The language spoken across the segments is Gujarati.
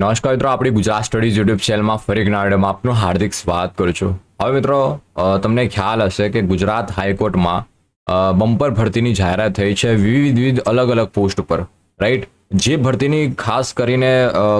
નમસ્કાર મિત્રો, આપણી ગુજરાત સ્ટડીઝ યુટ્યુબ ચેનલમાં ફરી નાડમાં આપનું હાર્દિક સ્વાગત કરું છું. હવે મિત્રો તમને ખ્યાલ હશે કે ગુજરાત હાઈકોર્ટમાં બમ્પર ભરતીની જાહેરાત થઈ છે વિવિધ વિવિધ અલગ અલગ પોસ્ટ ઉપર રાઈટ જે ભરતીની ખાસ કરીને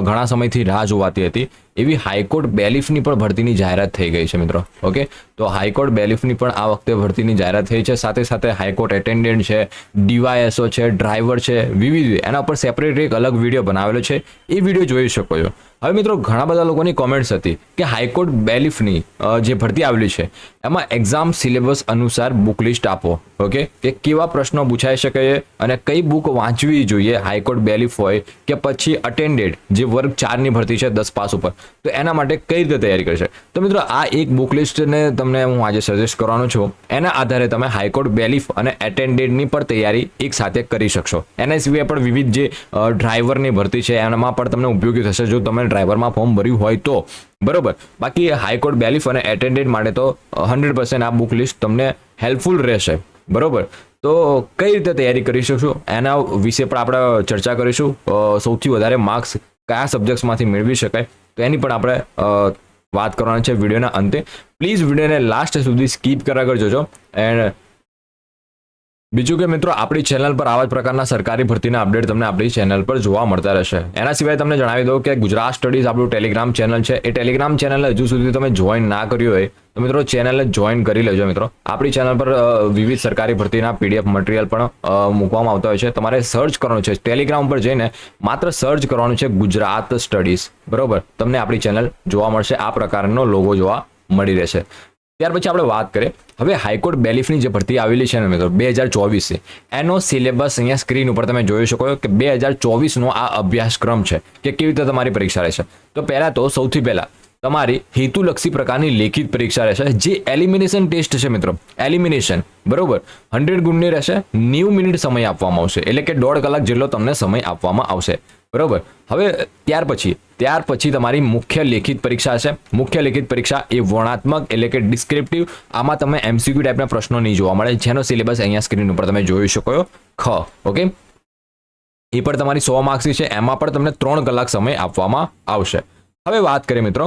ઘણા સમયથી રાહ જોવાતી હતી, એવી હાઈકોર્ટ બેલિફની પણ ભરતીની જાહેરાત થઈ ગઈ છે મિત્રો, ઓકે? તો હાઈકોર્ટ બેલિફની પણ આ વખતે ભરતીની જાહેરાત થઈ છે. સાથે સાથે હાઈકોર્ટ એટેન્ડન્ટ છે, ડીવાયએસઓ છે, ડ્રાઈવર છે, વિવિધ એના પર સેપરેટ એક અલગ વીડિયો બનાવેલો છે. એ વીડિયો જોઈ શકો છો. હવે મિત્રો, ઘણા બધા લોકોની કોમેન્ટ્સ હતી કે હાઈકોર્ટ બેલિફની જે ભરતી આવેલી છે એમાં એક્ઝામ સિલેબસ અનુસાર બુક લિસ્ટ આપો ઓકે કે કેવા પ્રશ્નો પૂછાઈ શકે છે અને કઈ બુક વાંચવી જોઈએ હાઈકોર્ટ બેલીફ હોય કે પછી અટેન્ડેડ જે વર્ગ ચારની ભરતી છે, દસ પાસ ઉપર. તો એના માટે કઈ રીતે તૈયારી કરશે? તો મિત્રો, આ એક બુક લિસ્ટને તમને હું આજે સજેસ્ટ કરવાનો છું. એના આધારે તમે હાઈકોર્ટ બેલીફ અને એટેન્ડેડની પણ તૈયારી એક સાથે કરી શકશો. એના સિવાય પણ વિવિધ જે ડ્રાઈવરની ભરતી છે, એનામાં પણ તમને ઉપયોગી થશે. જો તમે ડ્રાઈવરમાં ફોર્મ ભર્યું હોય તો. બરોબર. બાકી હાઈકોર્ટ બેલીફ અને એટેન્ડેડ માટે તો હંડ્રેડ પર્સન્ટ આ બુક લિસ્ટ તમને હેલ્પફુલ રહેશે. બરોબર. તો કઈ રીતે તૈયારી કરી શકશું? એના વિશે પણ આપણે ચર્ચા કરીશું. સૌથી વધારે માર્ક્સ કયા સબ્જેક્ટ્સમાંથી મેળવી શકાય? તો એની પણ આપણે વાત કરવાની છે વિડીયોના અંતે. પ્લીઝ વિડીયોને લાસ્ટ સુધી સ્કીપ કર્યા કરજો એન્ડ બીજું કે મિત્રો, આપણી ચેનલ પર આવા જ પ્રકારના સરકારી ભરતીના અપડેટ તમને આપણી ચેનલ પર જોવા મળતા રહેશે. એના સિવાય તમને જણાવી દઉં કે ગુજરાત સ્ટડીઝ આપણું ટેલિગ્રામ ચેનલ છે. એ ટેલિગ્રામ ચેનલ હજુ સુધી તમે જોઈન ના કર્યું હોય, તો મિત્રો ચેનલને જોઈન કરી લેજો મિત્રો. આપણી ચેનલ પર વિવિધ સરકારી ભરતીના પીડીએફ મટીરિયલ પણ મૂકવામાં આવતા હોય છે. તમારે સર્ચ કરવાનું છે. ટેલિગ્રામ પર જઈને માત્ર સર્ચ કરવાનું છે ગુજરાત સ્ટડીઝ બરોબર? તમને આપણી ચેનલ જોવા મળશે. આ પ્રકારનો લોગો જોવા મળી રહેશે. ત્યાર પછી આપણે વાત કરીએ. હવે હાઈકોર્ટ બેલિફની જે ભરતી આવેલી છે ને મિત્રો, બે હજાર ચોવીસ, એનો સિલેબસ અહીંયા સ્ક્રીન ઉપર તમે જોઈ શકો કે બે હજાર ચોવીસનો આ અભ્યાસક્રમ છે કે કેવી રીતે તમારી પરીક્ષા રહેશે. તો પહેલાં તો સૌથી પહેલાં તમારી હેતુલક્ષી પ્રકારની લેખિત પરીક્ષા રહેશે, જે એલિમિનેશન ટેસ્ટ છે મિત્રો. એલિમિનેશન, બરોબર? હંડ્રેડ ગુણની રહેશે, નેવું મિનિટ સમય આપવામાં આવશે, એટલે કે દોઢ કલાક જેટલો તમને સમય આપવામાં આવશે. બરોબર? હવે ત્યાર પછી ત્યાર પછી તમારી મુખ્ય લેખિત પરીક્ષા છે મુખ્ય લેખિત પરીક્ષા એ વર્ણાત્મક એટલે કે ડિસ્ક્રિપ્ટિવ આમાં તમે એમસીક્યુ ટાઈપના પ્રશ્નો નહીં જોવા મળે, જેનો સિલેબસ અહીંયા સ્ક્રીન ઉપર તમે જોઈ શકો ખ ઓકે એ પણ તમારી સો માર્ક્સની છે, એમાં પણ તમને ત્રણ કલાક સમય આપવામાં આવશે. હવે વાત કરીએ મિત્રો,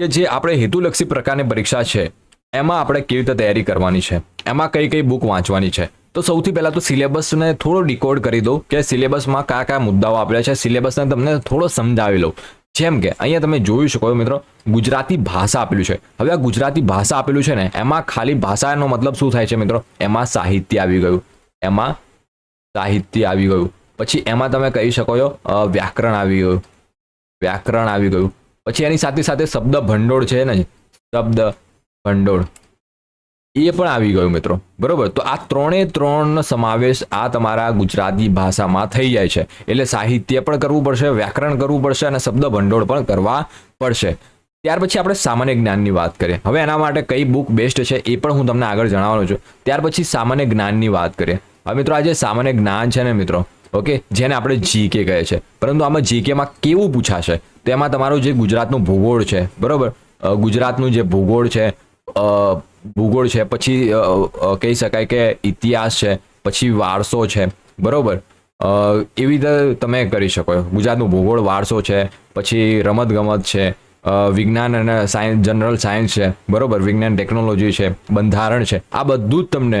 કે જે આપણે હેતુલક્ષી પ્રકારની પરીક્ષા છે, એમાં આપણે કેવી રીતે તૈયારી કરવાની છે? એમાં કઈ કઈ બુક વાંચવાની છે? તો સૌથી પહેલાં તો સિલેબસને થોડો ડિકોડ કરી દઉં કે સિલેબસમાં કયા કયા મુદ્દાઓ આપેલા છે. સિલેબસને તમને થોડો સમજાવી લઉં. જેમ કે અહીંયા તમે જોઈ શકો મિત્રો, ગુજરાતી ભાષા આપેલું છે. હવે આ ગુજરાતી ભાષા આપેલું છે ને, એમાં ખાલી ભાષાનો મતલબ શું થાય છે મિત્રો? એમાં સાહિત્ય આવી ગયું. એમાં સાહિત્ય આવી ગયું. પછી એમાં તમે કહી શકો છો વ્યાકરણ આવી ગયું. વ્યાકરણ આવી ગયું. પછી એની સાથે સાથે શબ્દ ભંડોળ છે ને? શબ્દ ભંડોળ એ પણ આવી ગયું મિત્રો. બરોબર? તો આ ત્રણે ત્રણનો સમાવેશ આ તમારા ગુજરાતી ભાષામાં થઈ જાય છે. એટલે સાહિત્ય પણ કરવું પડશે, વ્યાકરણ કરવું પડશે અને શબ્દ ભંડોળ પણ કરવા પડશે. ત્યાર પછી આપણે સામાન્ય જ્ઞાનની વાત કરીએ. હવે એના માટે કઈ બુક બેસ્ટ છે એ પણ હું તમને આગળ જણાવવાનો છું. ત્યાર પછી સામાન્ય જ્ઞાનની વાત કરીએ. હવે મિત્રો આ જે સામાન્ય જ્ઞાન છે ને મિત્રો? ઓકે? જેને આપણે જીકે કહે છે. પરંતુ આમાં જીકેમાં કેવું પૂછાશે? તો એમાં તમારું જે ગુજરાતનું ભૂગોળ છે, બરોબર? ગુજરાતનું જે ભૂગોળ છે ભૂગોળ છે, પછી કહી શકાય કે ઇતિહાસ છે, પછી વારસો છે, બરોબર? એવી રીતે તમે કરી શકો ગુજરાતનું ભૂગોળ વારસો છે, પછી રમત ગમત છે વિજ્ઞાન અને સાયન્સ જનરલ સાયન્સ છે, બરોબર? વિજ્ઞાન ટેકનોલોજી છે, બંધારણ છે, આ બધું જ તમને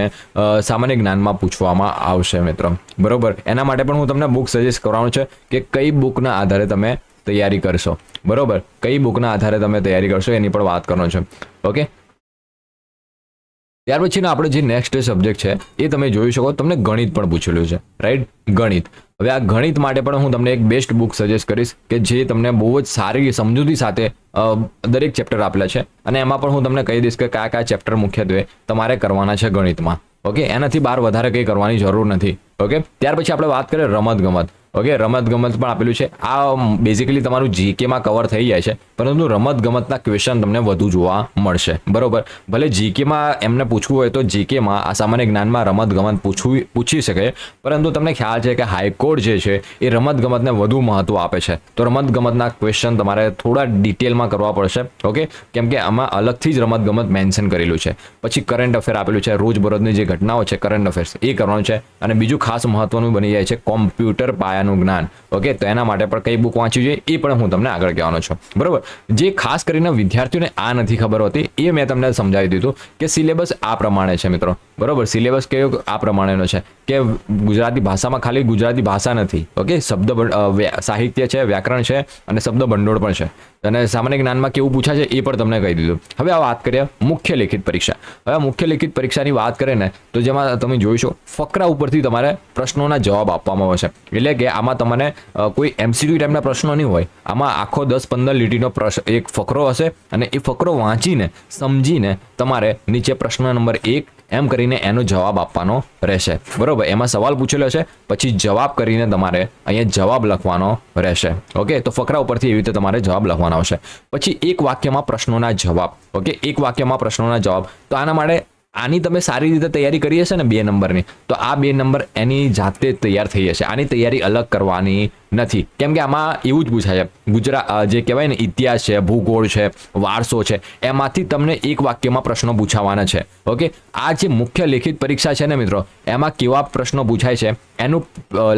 સામાન્ય જ્ઞાનમાં પૂછવામાં આવશે મિત્રો. બરોબર? એના માટે પણ હું તમને બુક સજેસ્ટ કરવાનું છે કે કઈ બુકના આધારે તમે તૈયારી કરશો. બરોબર? કઈ બુકના આધારે તમે તૈયારી કરશો એની પણ વાત કરવાનો છે. ઓકે ત્યાર પછીનો આપણે જે નેક્સ્ટ સબ્જેક્ટ છે, એ તમે જોઈ શકો. તમને ગણિત પણ પૂછેલું છે રાઈટ ગણિત. હવે આ ગણિત માટે પણ હું તમને એક બેસ્ટ બુક સજેસ્ટ કરીશ કે જે તમને બહુ જ સારી સમજૂતી સાથે દરેક ચેપ્ટર આપેલા છે. અને એમાં પણ હું તમને કહી દઈશ કે કયા કયા ચેપ્ટર મુખ્યત્વે તમારે કરવાના છે ગણિતમાં. ઓકે? એનાથી બહાર વધારે કંઈ કરવાની જરૂર નથી. ઓકે? ત્યાર પછી આપણે વાત કરીએ રમત ગમત. ઓકે રમત ગમત પણ આપેલું છે. આ બેઝિકલી તમારું જીકેમાં કવર થઈ જાય છે, પરંતુ રમત ગમતના ક્વેશ્ચન તમને વધુ જોવા મળશે. બરોબર? ભલે જીકેમાં એમને પૂછવું હોય તો જીકેમાં આ સામાન્ય જ્ઞાનમાં રમત ગમત પૂછવી, પૂછી શકે, પરંતુ તમને ખ્યાલ છે કે હાઈકોર્ટ જે છે, એ રમત ગમતને વધુ મહત્વ આપે છે. તો રમત ગમતના ક્વેશ્ચન તમારે થોડા ડિટેલમાં કરવા પડશે, ઓકે? કેમ કે આમાં અલગથી જ રમત ગમત મેન્શન કરેલું છે. પછી કરંટ અફેર આપેલું છે રોજબરોજની જે ઘટનાઓ છે કરંટ અફેર્સ એ કરવાનું છે. અને બીજું ખાસ મહત્વનું બની જાય છે કોમ્પ્યુટર પાયા પાયાનું જ્ઞાન. ઓકે તો એના માટે પણ કઈ બુક વાંચવી જોઈએ એ પણ હું તમને આગળ કહેવાનો છું. બરોબર? જે ખાસ કરીને વિદ્યાર્થીઓને આ નથી ખબર હોતી, એ મેં તમને સમજાવી દીધું કે સિલેબસ આ પ્રમાણે છે મિત્રો. બરોબર સિલેબસ કયો આ પ્રમાણેનો છે? કે ગુજરાતી ભાષામાં ખાલી ગુજરાતી ભાષા નથી ઓકે શબ્દ સાહિત્ય છે, વ્યાકરણ છે, અને શબ્દ ભંડોળ પણ છે. અને સામાન્ય જ્ઞાનમાં કેવું પૂછાય છે એ પણ તમને કહી દીધું. હવે આ વાત કરીએ મુખ્ય લેખિત પરીક્ષા. હવે મુખ્ય લેખિત પરીક્ષાની વાત કરીએ ને, તો જેમાં તમે જોઈશો, ફકરા ઉપરથી તમારે પ્રશ્નોના જવાબ આપવામાં આવશે. એટલે કે આમાં તમને કોઈ એમસીક્યુ ટાઈપના પ્રશ્નો નહીં હોય, આમાં આખો દસ પંદર લીટીનો એક ફકરો હશે, અને એ ફકરો વાંચીને, સમજીને તમારે નીચે પ્રશ્ન નંબર એક એમ કરીને એનો જવાબ આપવાનો રહેશે. બરોબર, એમાં સવાલ પૂછેલો છે, પછી જવાબ કરીને તમારે અહીંયા જવાબ લખવાનો રહેશે. ઓકે, તો ફકરા ઉપરથી એવી રીતે તમારે જવાબ લખવાનો આવશે. પછી એક વાક્યમાં પ્રશ્નોના જવાબ. ઓકે, એક વાક્યમાં પ્રશ્નોના જવાબ. તો આના માટે આની તમે સારી રીતે તૈયારી કરી હશે ને બે નંબરની? તો આ બે નંબર એની જાતે તૈયાર થઈ જશે. આની તૈયારી અલગ કરવાની નથી. કેમ કે આમાં એવું જ પૂછાય છે. ગુજરાત જે કહેવાય ને ઇતિહાસ છે, ભૂગોળ છે, વારસો છે, એમાંથી તમને એક વાક્યમાં પ્રશ્નો પૂછાવાના છે. ઓકે? આ જે મુખ્ય લેખિત પરીક્ષા છે ને મિત્રો, એમાં કેવા પ્રશ્નો પૂછાય છે, એનું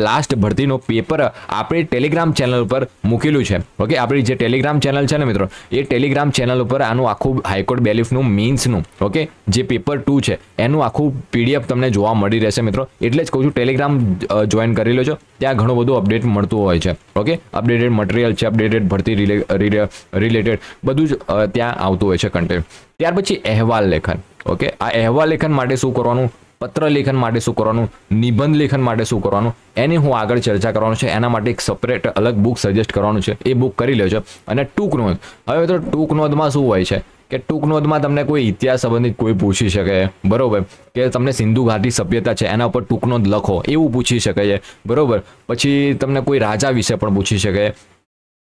લાસ્ટ ભરતીનો પેપર આપણે ટેલિગ્રામ ચેનલ ઉપર મૂકેલું છે. ઓકે? આપણી જે ટેલિગ્રામ ચેનલ છે ને મિત્રો, એ ટેલિગ્રામ ચેનલ ઉપર આનું આખું હાઈકોર્ટ બેલિફનું મીન્સનું ઓકે? જે પેપર ટુ છે, એનું આખું પીડીએફ તમને જોવા મળી રહેશે મિત્રો. એટલે જ કહું છું ટેલિગ્રામ જોઈન કરી લો છો ત્યાં ઘણું બધું અપડેટ મળતું હોય છે. ઓકે અપડેટેડ મટીરિયલ છે અપડેટેડ ભરતી રિલેટેડ બધું જ ત્યાં આવતું હોય છે કન્ટેન્ટ ત્યાર પછી અહેવાલ લેખન. ઓકે આ અહેવાલ લેખન માટે શું કરવાનું? પત્ર લેખન માટે શું કરવાનું? નિબંધ લેખન માટે શું કરવાનું? એની હું આગળ ચર્ચા કરવાનું છે. એના માટે એક સપરેટ અલગ બુક સજેસ્ટ કરવાનું છે. એ બુક કરી લેજો. અને ટૂંક નોંધ. હવે તો ટૂંક નોંધમાં શું હોય છે? કે ટૂંક નોંધમાં તમને કોઈ ઇતિહાસ સંબંધિત કોઈ પૂછી શકે. બરોબર? કે તમને સિંધુ ઘાટી સભ્યતા છે, એના ઉપર ટૂંક નોંધ લખો, એવું પૂછી શકે છે. બરોબર? પછી તમને કોઈ રાજા વિશે પણ પૂછી શકે.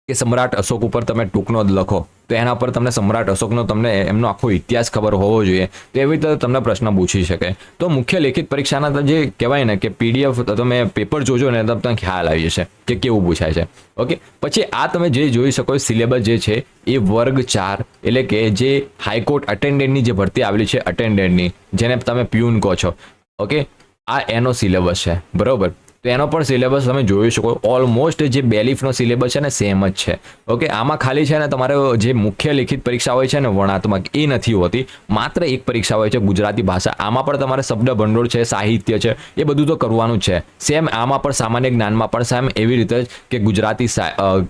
કે સમ્રાટ અશોક ઉપર તમે ટૂંકનો જ લખો. તો એના પર તમને સમ્રાટ અશોકનો તમને એમનો આખો ઇતિહાસ ખબર હોવો જોઈએ. તો એવી રીતે તમને પ્રશ્ન પૂછી શકે. તો મુખ્ય લેખિત પરીક્ષાના જે કહેવાય ને કે પીડીએફ તમે પેપર જોજો ને તમને ખ્યાલ આવી જશે કે કેવું પૂછાય છે. ઓકે? પછી આ તમે જે જોઈ શકો સિલેબસ જે છે એ વર્ગ ચાર એટલે કે જે હાઈકોર્ટ અટેન્ડન્ટની જે ભરતી આવેલી છે અટેન્ડન્ટની જેને તમે પ્યુન કહો છો. ઓકે? આ એનો સિલેબસ છે. બરોબર? તો એનો પણ સિલેબસ તમે જોઈ શકો. ઓલમોસ્ટ જે બેલીફનો સિલેબસ છે ને સેમ જ છે. ઓકે આમાં ખાલી છે ને તમારે જે મુખ્ય લેખિત પરીક્ષા હોય છે ને, વર્ણાત્મક, એ નથી હોતી. માત્ર એક પરીક્ષા હોય છે, ગુજરાતી ભાષા. આમાં પણ તમારે શબ્દ ભંડોળ છે, સાહિત્ય છે, એ બધું તો કરવાનું છે. સેમ આમાં પણ સામાન્ય જ્ઞાનમાં પણ સેમ એવી રીતે જ કે ગુજરાતી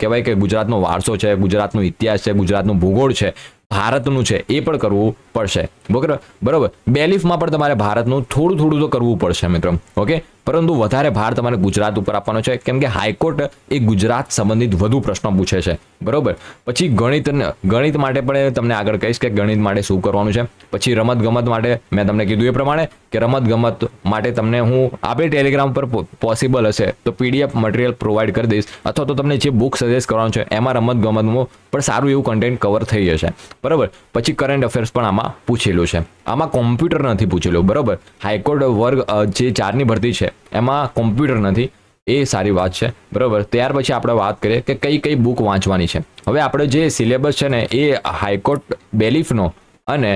કહેવાય કે ગુજરાતનો વારસો છે, ગુજરાતનો ઇતિહાસ છે, ગુજરાતનું ભૂગોળ છે, ભારતનું છે, એ પણ કરવું પડશે. બરોબર? બેલીફમાં પણ તમારે ભારતનું થોડું થોડું તો કરવું પડશે મિત્રો. ઓકે? પરંતુ વધારે ભાર તમારે ગુજરાત ઉપર આપવાનો છે. કેમ કે હાઈકોર્ટ એ ગુજરાત સંબંધિત વધુ પ્રશ્નો પૂછે છે. બરોબર? પછી ગણિત ગણિત માટે પણ તમને આગળ કહીશ કે ગણિત માટે શું કરવાનું છે. પછી રમત ગમત માટે મેં તમને કીધું એ પ્રમાણે કે રમત ગમત માટે તમને હું આપે ટેલિગ્રામ પર પોસિબલ હશે. તો પીડીએફ મટીરિયલ પ્રોવાઈડ કરી દઈશ. અથવા તો તમને જે બુક સજેસ્ટ કરવાનું છે એમાં રમત ગમતનું પણ સારું એવું કન્ટેન્ટ કવર થઈ જશે. બરાબર? પછી કરંટ અફેર્સ પણ આમાં પૂછેલું છે. આમાં કોમ્પ્યુટર નથી પૂછેલું, બરોબર? હાઈકોર્ટ વર્ગ જે ચારની ભરતી છે, એમાં કોમ્પ્યુટર નથી. એ સારી વાત છે, બરાબર? ત્યાર પછી આપણે વાત કરીએ કે કઈ કઈ બુક વાંચવાની છે. હવે આપણે જે સિલેબસ છે ને, એ હાઈકોર્ટ બેલીફનો અને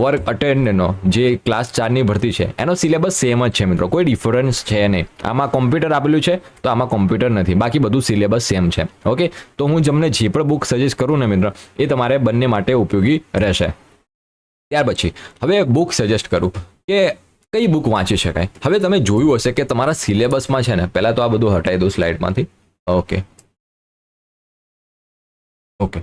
વર્ક અટેન્ડનો જે ક્લાસ ચારની ભરતી છે, એનો સિલેબસ સેમ જ છે મિત્રો, કોઈ ડિફરન્સ છે નહીં. આમાં કોમ્પ્યુટર આપેલું છે, તો આમાં કોમ્પ્યુટર નથી. બાકી બધું સિલેબસ સેમ છે, ઓકે? તો હું તમને જે પણ બુક સજેસ્ટ કરું ને મિત્રો, એ તમારે બંને માટે ઉપયોગી રહેશે. ત્યાર પછી, હવે બુક સજેસ્ટ કરું કે કઈ બુક વાંચી શકાય? હવે તમે જોયું હશે કે તમારા સિલેબસમાં છે ને, પહેલાં તો આ બધું હટાવી દઉં સ્લાઇડમાંથી ઓકે ઓકે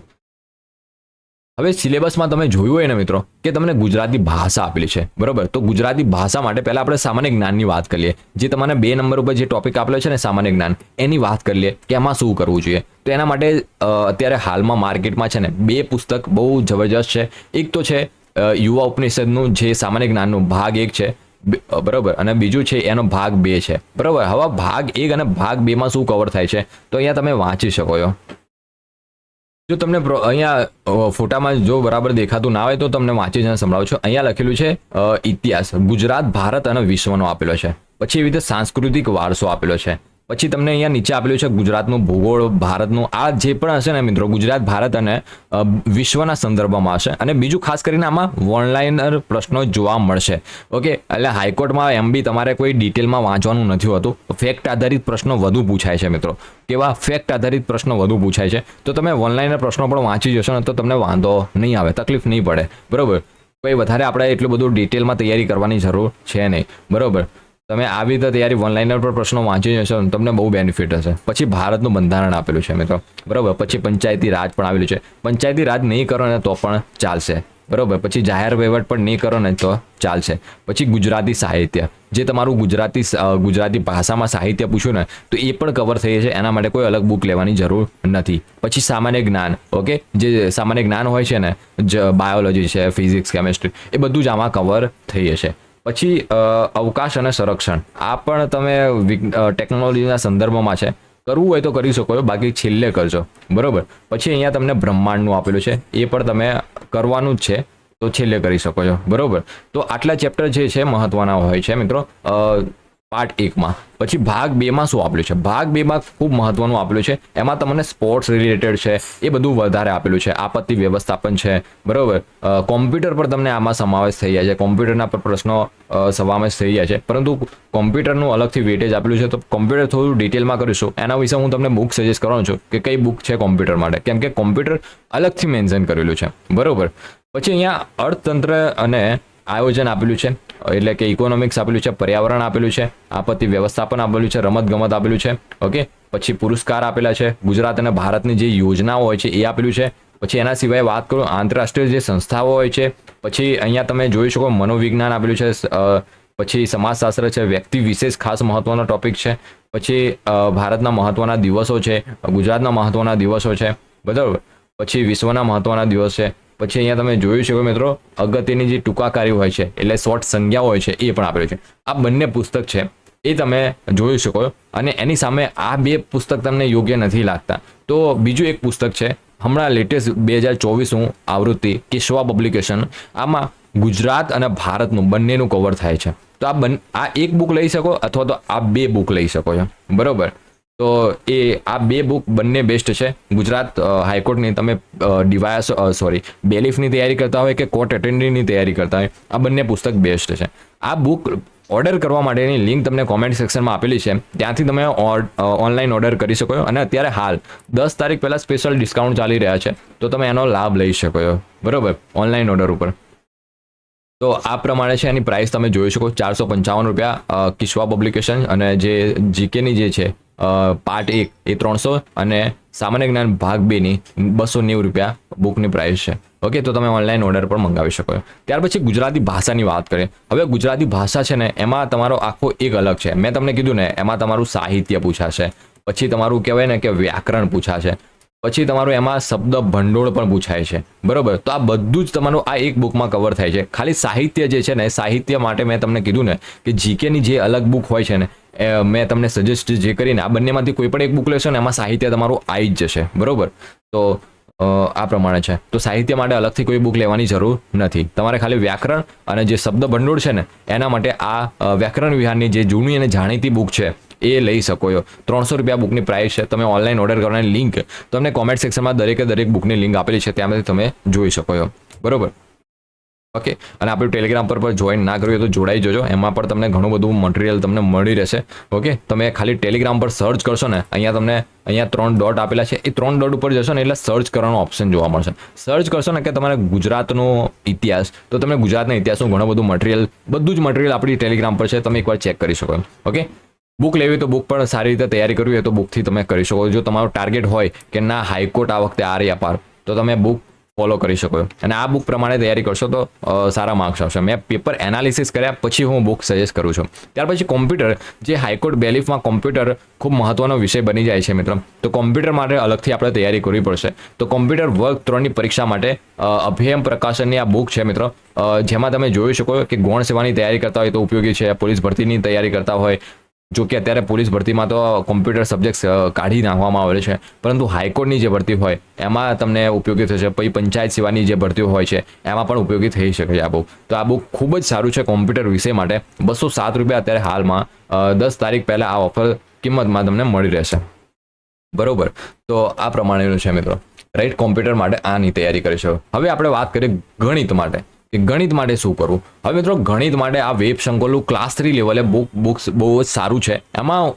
હવે સિલેબસમાં તમે જોયું હોય ને મિત્રો, કે તમને ગુજરાતી ભાષા આપેલી છે, બરોબર? તો ગુજરાતી ભાષા માટે પહેલાં આપણે સામાન્ય જ્ઞાનની વાત કરીએ. જે તમને બે નંબર ઉપર જે ટોપિક આપેલો છે ને, સામાન્ય જ્ઞાન, એની વાત કરી લઈએ કે એમાં શું કરવું જોઈએ. તો એના માટે અત્યારે હાલમાં માર્કેટમાં છે ને, બે પુસ્તક બહુ જબરજસ્ત છે. એક તો છે યુવા ઉપનિષદનું જે સામાન્ય જ્ઞાનનું ભાગ એક છે બરાબર, અને બીજું છે એનો ભાગ બે છે. બરોબર, હવે ભાગ એક અને ભાગ બેમાં શું કવર થાય છે? તો અહીંયા તમે વાંચી શકો છો. જો તમને અહીંયા ફોટામાં જો બરાબર દેખાતું ના હોય તો તમને વાંચી જઈને સંભળાવું છું. અહીંયા લખેલું છે ઇતિહાસ, ગુજરાત, ભારત અને વિશ્વનો આપેલો છે. પછી એવી રીતે સાંસ્કૃતિક વારસો આપેલો છે. પછી તમને અહીંયા નીચે આપેલું છે ગુજરાતનું ભૂગોળ, ભારતનું, આ જે પણ હશે ને મિત્રો, ગુજરાત, ભારત અને વિશ્વના સંદર્ભમાં હશે. અને બીજું ખાસ કરીને આમાં ઓનલાઈનર પ્રશ્નો જોવા મળશે. ઓકે, એટલે હાઈકોર્ટમાં એમ બી તમારે કોઈ ડિટેલમાં વાંચવાનું નથી હોતું. ફેક્ટ આધારિત પ્રશ્નો વધુ પૂછાય છે મિત્રો. કેવા ફેક્ટ આધારિત પ્રશ્નો વધુ પૂછાય છે? તો તમે ઓનલાઈનર પ્રશ્નો પણ વાંચી જશો ને તો તમને વાંધો નહીં આવે, તકલીફ નહીં પડે. બરોબર? કોઈ વધારે આપણે એટલું બધું ડિટેલમાં તૈયારી કરવાની જરૂર છે નહીં. બરોબર? તમે આવી રીતે તૈયારી ઓનલાઈન પર પ્રશ્નો વાંચી જશો તમને બહુ બેનિફિટ હશે. પછી ભારતનું બંધારણ આપેલું છે મિત્રો. બરોબર? પછી પંચાયતી રાજ પણ આવેલું છે. પંચાયતી રાજ નહીં કરો ને તો પણ ચાલશે. બરોબર? પછી જાહેર વહીવટ પણ નહીં કરો ને તો ચાલશે. પછી ગુજરાતી સાહિત્ય. જે તમારું ગુજરાતી ગુજરાતી ભાષામાં સાહિત્ય પૂછ્યું ને, તો એ પણ કવર થઈ જશે. એના માટે કોઈ અલગ બુક લેવાની જરૂર નથી. પછી સામાન્ય જ્ઞાન ઓકે જે સામાન્ય જ્ઞાન હોય છે ને, જ બાયોલોજી છે ફિઝિક્સ કેમેસ્ટ્રી એ બધું જ આમાં કવર થઈ જશે. પછી અવકાશ અને સંરક્ષણ. આ પણ તમે ટેકનોલોજીના સંદર્ભમાં છે. કરવું હોય તો કરી શકો છો, બાકી છેલ્લે કરજો. બરોબર? પછી અહીંયા તમને બ્રહ્માંડનું આપેલું છે. એ પણ તમે કરવાનું જ છે, તો છેલ્લે કરી શકો છો. બરોબર? તો આટલા ચેપ્ટર જે છે, મહત્વના હોય છે મિત્રો. પાર્ટ એકમાં. પછી ભાગ બેમાં શું આપેલું છે? ભાગ બેમાં ખૂબ મહત્વનું આપેલું છે. એમાં તમને સ્પોર્ટ્સ રિલેટેડ છે, એ બધું વધારે આપેલું છે. આપત્તિ વ્યવસ્થાપન છે, બરાબર? કોમ્પ્યુટર પર તમને આમાં સમાવેશ થઈ જાય છે. કોમ્પ્યુટરના પર પ્રશ્નો સમાવેશ થઈ જાય છે. પરંતુ કોમ્પ્યુટરનું અલગથી વેટેજ આપેલું છે. તો કોમ્પ્યુટર થોડું ડિટેલમાં કરીશું. એના વિશે હું તમને બુક સજેસ્ટ કરવાનું છું કે કઈ બુક છે કોમ્પ્યુટર માટે. કેમ કે કોમ્પ્યુટર અલગથી મેન્શન કરેલું છે. બરાબર? પછી અહીંયા અર્થતંત્ર અને આયોજન આપેલું છે. એટલે કે ઇકોનોમિક્સ આપેલું છે, પર્યાવરણ આપેલું છે, આપત્તિ વ્યવસ્થાપન આપેલું છે રમત ગમત આપેલું છે, ઓકે? પછી પુરસ્કાર આપેલા છે, ગુજરાત અને ભારતની જે યોજનાઓ હોય છે એ આપેલું છે. પછી એના સિવાય વાત કરું, આંતરરાષ્ટ્રીય જે સંસ્થાઓ હોય છે, પછી અહીંયા તમે જોઈ શકો મનોવિજ્ઞાન આપેલું છે પછી સમાજશાસ્ત્ર છે, વ્યક્તિ વિશેષ ખાસ મહત્વનો ટોપિક છે. પછી ભારતના મહત્વના દિવસો છે, ગુજરાતના મહત્વના દિવસો છે, બરાબર? પછી વિશ્વના મહત્વના દિવસ છે. પછી અહીંયા તમે જોયું છે કે મિત્રો, અગત્યની જે ટૂંકાકારી હોય છે, એટલે શોર્ટ સંજ્ઞા હોય છે, એ પણ આપેલું છે. આ બંને પુસ્તક છે, એ તમે જોઈ શકો અને એની સામે આ બે પુસ્તક તમને યોગ્ય નથી લાગતા. તો બીજું એક પુસ્તક છે, હમણાં લેટેસ્ટ બે હજાર ચોવીસનું આવૃત્તિ, કેશવા પબ્લિકેશન આમાં ગુજરાત અને ભારતનું બંનેનું કવર થાય છે. તો આ બન, આ એક બુક લઈ શકો અથવા તો આ બે બુક લઈ શકો છો. બરોબર? તો એ, આ બે બુક બંને બેસ્ટ છે. ગુજરાત હાઈકોર્ટની તમે ડિવાયસ સોરી બેલીફની તૈયારી કરતા હોય કે કોર્ટ એટેન્ડન્ટની તૈયારી કરતા હોય? આ બંને પુસ્તક બેસ્ટ છે. આ બુક ઓર્ડર કરવા માટેની લિંક તમને કોમેન્ટ સેક્શનમાં આપેલી છે. ત્યાંથી તમે ઓનલાઈન ઓર્ડર કરી શકો અને અત્યારે હાલ, દસ તારીખ પહેલાં સ્પેશિયલ ડિસ્કાઉન્ટ ચાલી રહ્યા છે. તો તમે એનો લાભ લઈ શકો બરાબર? ઓનલાઈન ઓર્ડર ઉપર. તો આ પ્રમાણે છે. એની પ્રાઇસ તમે જોઈ શકો. ચારસો પંચાવન રૂપિયા કિશ્વા પબ્લિકેશન અને જે જીકેની જે છે પાર્ટ એક, એ ત્રણસો અને સામાન્ય જ્ઞાન ભાગ બેની બસો નેવું રૂપિયા બુકની પ્રાઇસ છે. ઓકે તો તમે ઓનલાઈન ઓર્ડર પણ મંગાવી શકો ત્યાર પછી ગુજરાતી ભાષાની વાત કરીએ. હવે ગુજરાતી ભાષા છે ને, એમાં તમારો આખો એક અલગ છે. મેં તમને કીધું ને, એમાં તમારું સાહિત્ય પૂછાશે. પછી તમારું કહેવાય ને કે વ્યાકરણ પૂછાશે. પછી તમારું એમાં શબ્દ ભંડોળ પણ પૂછાય છે. બરોબર? તો આ બધું જ તમારું આ એક બુકમાં કવર થાય છે. ખાલી સાહિત્ય જે છે ને, સાહિત્ય માટે મેં તમને કીધું ને, કે જીકેની જે અલગ બુક હોય છે ને મેં તમને સજેસ્ટ જે કરીને આ બંનેમાંથી કોઈ પણ એક બુક લેશો ને એમાં સાહિત્ય તમારું આવી જ જશે, બરાબર? તો આ પ્રમાણે છે. તો સાહિત્ય માટે અલગથી કોઈ બુક લેવાની જરૂર નથી. તમારે ખાલી વ્યાકરણ અને જે શબ્દ ભંડોળ છે ને, એના માટે આ વ્યાકરણ વિહારની જે જૂની અને જાણીતી બુક છે, એ લઈ શકો છો. ત્રણસો રૂપિયા બુકની પ્રાઇસ છે. તમે ઓનલાઈન ઓર્ડર કરવાની લિંક તમને કોમેન્ટ સેક્શનમાં દરેકે દરેક બુકની લિંક આપેલી છે. ત્યાંથી તમે જોઈ શકો છો. બરોબર? ઓકે. અને આપણું ટેલિગ્રામ પર પણ જોઈન ના કર્યું તો જોડાઈ જજો. એમાં પણ તમને ઘણું બધું મટીરિયલ તમને મળી રહેશે. ઓકે. તમે ખાલી ટેલિગ્રામ પર સર્ચ કરશો ને, અહીંયા તમને, અહીંયા ત્રણ ડોટ આપેલા છે. એ ત્રણ ડોટ ઉપર જશો ને, એટલે સર્ચ કરવાનો ઓપ્શન જોવા મળશે. સર્ચ કરશો ને કે તમારે ગુજરાતનો ઇતિહાસ, તો તમને ગુજરાતના ઇતિહાસનું ઘણું બધું મટીરિયલ બધું જ મટીરિયલ આપણી ટેલિગ્રામ પર છે. તમે એકવાર ચેક કરી શકો ઓકે. બુક લેવી તો બુક પણ સારી રીતે તૈયારી કરવી હોય તો બુકથી તમે કરી શકો. જો તમારો ટાર્ગેટ હોય કે ના, હાઈકોર્ટ આ વખતે આ રહ્યા પાર, તો તમે બુક ફોલો કરી શકો અને આ બુક પ્રમાણે તૈયારી કરશો તો સારા માર્ક્સ આવશે. મેં પેપર એનાલિસિસ કર્યા, પછી હું બુક સજેસ્ટ કરું છું. ત્યાર પછી કોમ્પ્યુટર જે હાઈકોર્ટ બેલીફમાં કોમ્પ્યુટર ખૂબ મહત્વનો વિષય બની જાય છે મિત્રો તો કોમ્પ્યુટર માટે અલગથી આપણે તૈયારી કરવી પડશે. તો કોમ્પ્યુટર વર્ગ ત્રણની પરીક્ષા માટે અભિયમ પ્રકાશનની આ બુક છે મિત્રો જેમાં તમે જોઈ શકો કે ગૌણ સેવાની તૈયારી કરતા હોય તો ઉપયોગી છે, પોલીસ ભરતીની તૈયારી કરતા હોય જો કે અત્યારે પોલીસ ભરતીમાં તો કોમ્પ્યુટર સબ્જેક્ટ કાઢી નાખવામાં આવેલ છે. પરંતુ હાઈકોર્ટની જે ભરતી હોય, એમાં તમને ઉપયોગી થશે. પછી પંચાયત સેવાની જે ભરતીઓ હોય છે, એમાં પણ ઉપયોગી થઈ શકે છે આ બુક. તો આ બુક ખૂબ જ સારું છે કોમ્પ્યુટર વિષય માટે. બસો સાત રૂપિયા અત્યારે હાલમાં દસ તારીખ પહેલાં આ ઓફર કિંમતમાં તમને મળી રહેશે. બરોબર? તો આ પ્રમાણેનું છે મિત્રો. રાઈટ કોમ્પ્યુટર માટે આની તૈયારી કરી શકો હવે આપણે વાત કરીએ ગણિત માટે. કે ગણિત માટે શું કરવું? હવે મિત્રો, ગણિત માટે આ વેબ શંકોલું ક્લાસ થ્રી લેવલે બુક બુક્સ બહુ જ સારું છે. એમાં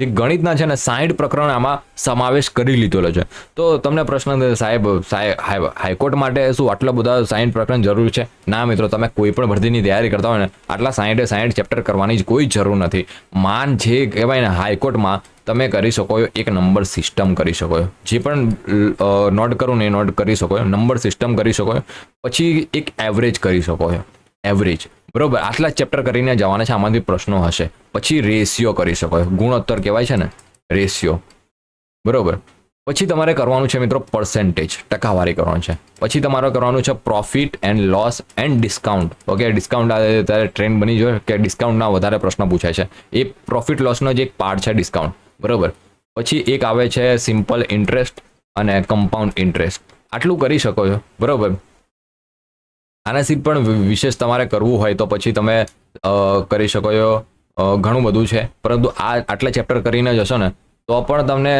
જે ગણિતના છે ને સાઠ પ્રકરણ આમાં સમાવેશ કરી લીધેલો છે. તો તમને પ્રશ્ન સાહેબ સાહેબ હાઈ- હાઈકોર્ટ માટે શું આટલા બધા સાઠ પ્રકરણ જરૂર છે? ના મિત્રો, તમે કોઈ પણ ભરતીની તૈયારી કરતા હોય ને, આટલા સાઠે સાઠ ચેપ્ટર કરવાની કોઈ જરૂર નથી. માન જે કહેવાય ને, હાઈકોર્ટમાં તમે કરી શકો એક નંબર સિસ્ટમ કરી શકો જે પણ નોટ કરું ને એ નોટ કરી શકો નંબર સિસ્ટમ કરી શકો પછી એક એવરેજ કરી શકો એવરેજ બરોબર? આટલા ચેપ્ટર કરીને જવાના છે, આમાંથી પ્રશ્નો હશે. પછી રેશિયો કરી શકો ગુણોત્તર કહેવાય છે ને? રેશિયો બરોબર? પછી તમારે કરવાનું છે મિત્રો પર્સેન્ટેજ ટકાવારી કરવાનું છે. પછી તમારે કરવાનું છે profit and loss and discount okay discount ત્યારે ટ્રેન્ડ બની જોઈએ કે ડિસ્કાઉન્ટના વધારે પ્રશ્ન પૂછાય છે. એ પ્રોફિટ લોસનો જે એક પાર્ટ છે ડિસ્કાઉન્ટ બરોબર. પછી એક આવે છે સિમ્પલ ઇન્ટરેસ્ટ અને કમ્પાઉન્ડ ઇન્ટરેસ્ટ આટલું કરી શકો છો. બરાબર. આનાથી પણ વિશેષ તમારે કરવું હોય તો પછી તમે કરી શકો છો. ઘણું બધું છે. પરંતુ આ આટલા ચેપ્ટર કરીને જશો ને, તો પણ તમને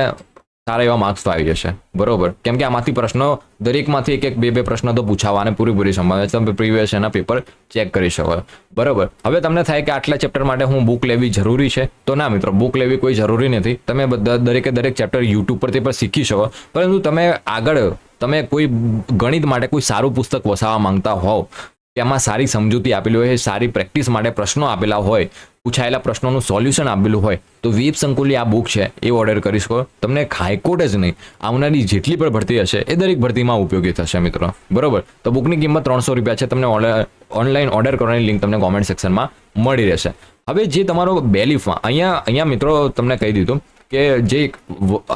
સારા એવા માર્ક્સ તો આવી જશે. બરોબર? કેમ કે આમાંથી પ્રશ્નો, દરેકમાંથી એક એક બે બે પ્રશ્નો તો પૂછાવા અને પૂરેપૂરી સંભાવે તમે પ્રીવિયસ એના પેપર ચેક કરી શકો. બરોબર? હવે તમને થાય કે આટલા ચેપ્ટર માટે હું બુક લેવી જરૂરી છે? તો ના મિત્રો બુક લેવી કોઈ જરૂરી નથી. તમે બધા દરેકે દરેક ચેપ્ટર યુટ્યુબ પરથી પણ શીખી શકો. પરંતુ તમે આગળ, તમે કોઈ ગણિત માટે કોઈ સારું પુસ્તક વસાવવા માંગતા હોવ એમાં સારી સમજૂતી આપેલી હોય, સારી પ્રેક્ટિસ માટે પ્રશ્નો આપેલા હોય પૂછાયેલા પ્રશ્નોનું સોલ્યુશન આપેલું હોય તો વીપ સંકુલની આ બુક છે, એ ઓર્ડર કરી શકો તમને હાઈકોર્ટ જ નહીં. આવનારી જેટલી પણ ભરતી હશે, એ દરેક ભરતીમાં ઉપયોગી થશે, મિત્રો. બરોબર? તો બુકની કિંમત ત્રણસો રૂપિયા છે, તમને ઓનલાઈન ઓર્ડર કરવાની લિંક તમને કોમેન્ટ સેક્શનમાં મળી રહેશે. હવે જે તમારો બેલીફમાં અહીંયા અહીંયા મિત્રો તમને કહી દીધું કે જે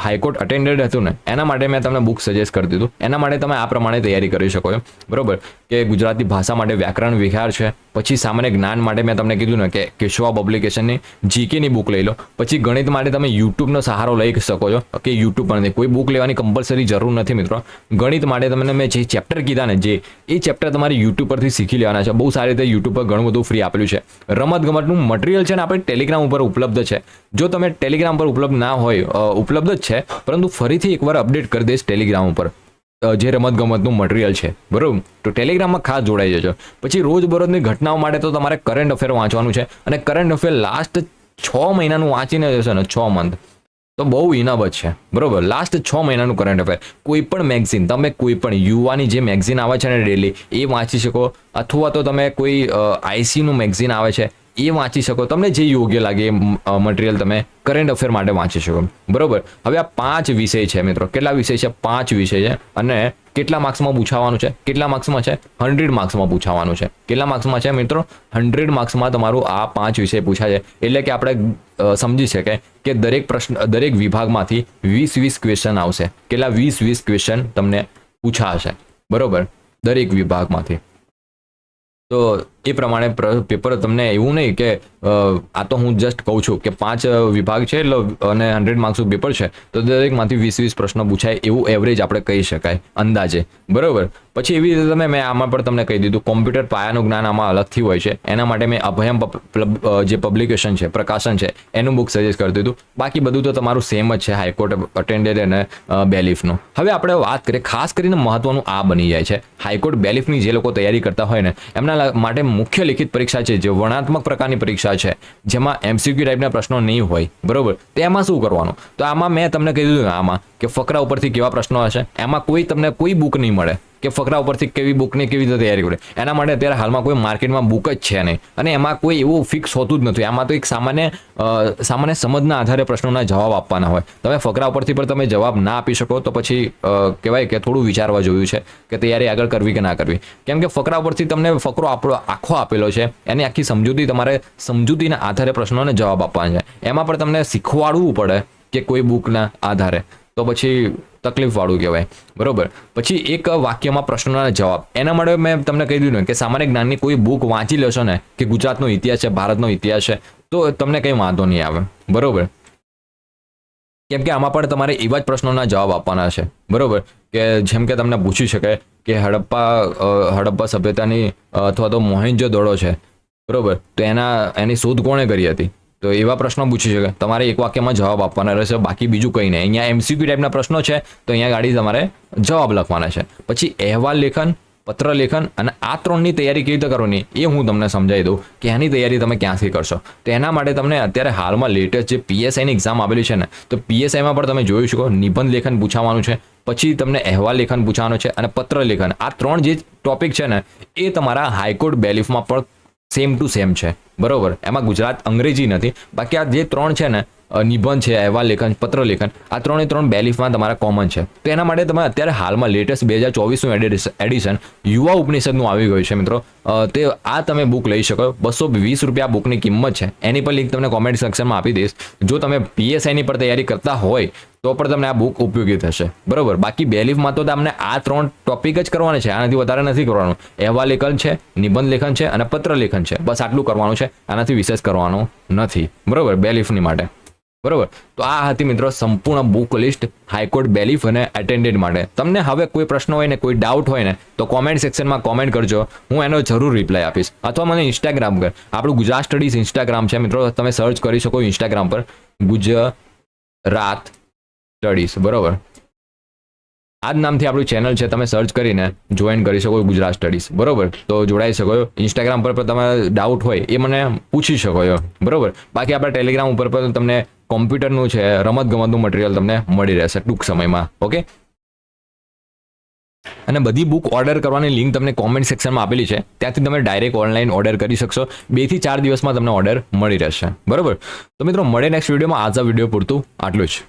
હાઈકોર્ટ અટેન્ડેડ હતું ને, એના માટે મેં તમને બુક સજેસ્ટ કરી દીધું. એના માટે તમે આ પ્રમાણે તૈયારી કરી શકો છો. બરોબર? કે ગુજરાતી ભાષા માટે વ્યાકરણ વિહાર છે. પછી સામાન્ય જ્ઞાન માટે મેં તમને કીધું ને કે કેશવા પબ્લિકેશનની જીકેની બુક લઈ લો. પછી ગણિત માટે તમે યુટ્યુબનો સહારો લઈ શકો છો. કે યુટ્યુબ પરથી કોઈ બુક લેવાની કમ્પલસરી જરૂર નથી મિત્રો. ગણિત માટે તમને મેં જે ચેપ્ટર કીધા ને, જે એ ચેપ્ટર તમારે યુટ્યુબ પરથી શીખી લેવાના છે. બહુ સારી રીતે યુટ્યુબ પર ઘણું બધું ફ્રી આપેલું છે. રમત ગમતનું મટીરિયલ છે ને આપણે ટેલિગ્રામ ઉપર ઉપલબ્ધ છે. જો તમે ટેલિગ્રામ પર ઉપલબ્ધ ના હોય ઉપલબ્ધ જ છે. પરંતુ ફરીથી એકવાર અપડેટ કરી દઈશ ટેલિગ્રામ ઉપર. જે રમતગમતનું મટીરિયલ છે. બરોબર? તો ટેલિગ્રામમાં ખાસ જોડાઈ જજો. પછી રોજબરોજની ઘટનાઓ માટે તો તમારે કરંટ અફેર વાંચવાનું છે અને કરંટ અફેર લાસ્ટ છ મહિનાનું વાંચીને જશે ને, છ મંથ તો બહુ ઇનફ જ છે. બરોબર? લાસ્ટ છ મહિનાનું કરંટ અફેર કોઈ પણ મેગઝીન તમે કોઈ પણ યુવાની જે મેગઝીન આવે છે ને ડેલી એ વાંચી શકો. અથવા તો તમે કોઈ આઈસીનું મેગઝીન આવે છે એ વાંચી શકો. તમને જે યોગ્ય લાગે એ મટીરિયલ તમે કરંટ અફેર માટે વાંચી શકો. બરોબર? હવે આ પાંચ વિષય છે મિત્રો. કેટલા વિષય છે? પાંચ વિષય છે. અને કેટલા માર્ક્સમાં પૂછાવાનું છે? કેટલા માર્ક્સમાં છે? હંડ્રેડ માર્ક્સમાં પૂછાવાનું છે. કેટલા માર્ક્સમાં છે મિત્રો? હંડ્રેડ માર્ક્સમાં તમારું આ પાંચ વિષય પૂછાય છે. એટલે કે આપણે સમજી શકાય કે દરેક પ્રશ્ન, દરેક વિભાગમાંથી વીસ વીસ ક્વેશ્ચન આવશે. કેટલા વીસ વીસ ક્વેશ્ચન તમને પૂછાશે. બરોબર? દરેક વિભાગમાંથી. તો એ પ્રમાણે પેપર તમને એવું નહીં કે આ તો હું જસ્ટ કહું છું કે પાંચ વિભાગ છે એટલે, અને હંડ્રેડ માર્ક્સનું પેપર છે, તો દરેકમાંથી વીસ વીસ પ્રશ્નો પૂછાય એવું એવરેજ આપણે કહી શકાય, અંદાજે. બરાબર? પછી એવી રીતે તમે, મેં આમાં પણ તમને કહી દીધું કોમ્પ્યુટર પાયાનું જ્ઞાન આમાં અલગથી હોય છે, એના માટે મેં અભયમ જે પબ્લિકેશન છે, પ્રકાશન છે, એનું બુક સજેસ્ટ કરી દીધું. બાકી બધું તો તમારું સેમ જ છે, હાઈકોર્ટ અટેન્ડેડ અને બેલીફનું. હવે આપણે વાત કરીએ, ખાસ કરીને મહત્વનું આ બની જાય છે. હાઈકોર્ટ બેલીફની જે લોકો તૈયારી કરતા હોય ને, એમના માટે મુખ્ય લિખિત પરીક્ષા છે, જે વર્ણાત્મક પ્રકારની પરીક્ષા છે, જેમાં એમસીક્યુ ટાઈપના પ્રશ્નો નહીં હોય, બરોબર? તો એમાં શું કરવાનું? તો આમાં મેં તમને કહી દીધું આમાં કે ફકરા ઉપરથી કેવા પ્રશ્નો હશે? એમાં કોઈ તમને કોઈ બુક નહીં મળે કે ફકરા ઉપરથી કેવી બુકની કેવી રીતે તૈયારી કરે. એના માટે અત્યારે હાલમાં કોઈ માર્કેટમાં બુક જ છે નહીં. અને એમાં કોઈ એવું ફિક્સ હોતું જ નથી. આમાં તો એક સામાન્ય સામાન્ય સમજના આધારે પ્રશ્નોના જવાબ આપવાના હોય. તમે ફકરા ઉપરથી પણ તમે જવાબ ના આપી શકો તો પછી કહેવાય કે થોડું વિચારવા જોયું છે કે તૈયારી આગળ કરવી કે ના કરવી. કેમ કે ફકરા ઉપરથી તમને ફકરો આપણો આખો આપેલો છે. એની આખી સમજૂતી તમારે સમજૂતીના આધારે પ્રશ્નોને જવાબ આપવાના છે. એમાં પણ તમને શીખવાડવું પડે કે કોઈ બુકના આધારે. તો પછી તકલીફવાળું કહેવાય. બરાબર? પછી એક વાક્યમાં પ્રશ્નોના જવાબ. એના માટે મેં તમને કહી દીધું ને કે સામાન્ય જ્ઞાનની કોઈ બુક વાંચી લેશો ને કે ગુજરાતનો ઇતિહાસ છે, ભારતનો ઇતિહાસ છે, તો તમને કંઈ વાંધો નહીં આવે. બરોબર? કેમ કે આમાં પણ તમારે એવા જ પ્રશ્નોના જવાબ આપવાના છે. બરોબર? કે જેમ કે તમને પૂછી શકે કે હડપ્પા હડપ્પા સભ્યતાની અથવા તો મોહેન્જો દોડો છે. બરાબર? તો એના, એની શોધ કોણે કરી હતી? તો એવા પ્રશ્નો પૂછી શકે તમારે એક વાક્યમાં જવાબ આપવાના રહેશે, બાકી બીજું કંઈ નહીં. અહીંયા એમસીક્યુ ટાઈપના પ્રશ્નો છે, તો અહીંયા ગાડી તમારે જવાબ લખવાના છે. પછી અહેવાલ લેખન, પત્ર લેખન અને આ ત્રણની તૈયારી કેવી રીતે કરવાની, એ હું તમને સમજાવી દઉં કે એની તૈયારી તમે ક્યાંથી કરશો. તો એના માટે તમને અત્યારે હાલમાં લેટેસ્ટ જે પીએસઆઈની એક્ઝામ આવેલી છે ને, તો પીએસઆઈમાં પણ તમે જોઈ શકો, નિબંધ લેખન પૂછાવાનું છે, પછી તમને અહેવાલ લેખન પૂછવાનું છે અને પત્ર લેખન. આ ત્રણ જે ટોપિક છે ને, એ તમારા હાઈકોર્ટ બેલીફમાં પણ સેમ ટુ સેમ છે. બરોબર? એમાં ગુજરાત અંગ્રેજી નથી. બાકી આ જે ત્રણ છે ને નિબંધ છે, અહેવાલ લેખન, પત્ર લેખન, આ ત્રણે ત્રણ બેલીફમાં તમારા કોમન છે. તો એના માટે તમે અત્યારે હાલમાં લેટેસ્ટ બે હજાર ચોવીસનું એડિશન યુવા ઉપનિષદનું આવી ગયું છે મિત્રો. તે આ તમે બુક લઈ શકો. બસો વીસ રૂપિયા બુકની કિંમત છે. એની પર લિંક તમને કોમેન્ટ સેક્શનમાં આપી દઈશ. જો તમે પીએસઆઈની પર તૈયારી કરતા હોય, તો પણ તમને આ બુક ઉપયોગી થશે. બરોબર? બાકી બેલીફમાં તો તમને આ ત્રણ ટોપિક જ કરવાના છે. આનાથી વધારે નથી કરવાનું. અહેવાલ લેખન છે, નિબંધ લેખન છે અને પત્ર લેખન છે. બસ આટલું કરવાનું છે. આનાથી વિશેષ કરવાનું નથી. બરોબર? બેલીફની માટે. બરોબર? તો આ હતી મિત્રો સંપૂર્ણ book list high court bailiff અને એટેન્ડન્ટ માટે. તમને હવે કોઈ પ્રશ્ન હોય ને, કોઈ ડાઉટ હોય ને, તો કોમેન્ટ સેક્શનમાં કોમેન્ટ કરજો. હું એનો જરૂર રિપ્લાય આપીશ. અથવા મને ઇન્સ્ટાગ્રામ પર આપણું ગુજરાત સ્ટડીઝ ઇન્સ્ટાગ્રામ છે મિત્રો. તમે સર્ચ કરી શકો ઇન્સ્ટાગ્રામ પર. ગુજરાત સ્ટડીઝ બરોબર? આ જ નામથી આપણું ચેનલ છે. તમે સર્ચ કરીને જોઈન કરી શકો ગુજરાત સ્ટડીઝ બરોબર? તો જોડાઈ શકો. ઇન્સ્ટાગ્રામ પર પણ તમારે ડાઉટ હોય એ મને પૂછી શકો બરોબર? બાકી આપણા ટેલિગ્રામ ઉપર પણ તમને કોમ્પ્યુટરનું છે રમત ગમતનું મટીરિયલ તમને મળી રહેશે ટૂંક સમયમાં ઓકે અને બધી બુક ઓર્ડર કરવાની લિંક તમને કોમેન્ટ સેક્શનમાં આપેલી છે, ત્યાંથી તમે ડાયરેક્ટ ઓનલાઈન ઓર્ડર કરી શકશો. બેથી ચાર દિવસમાં તમને ઓર્ડર મળી રહેશે, બરોબર? તો મિત્રો, મળે નેક્સ્ટ વિડીયોમાં આજ આ વીડિયો પૂરતું, આટલું જ.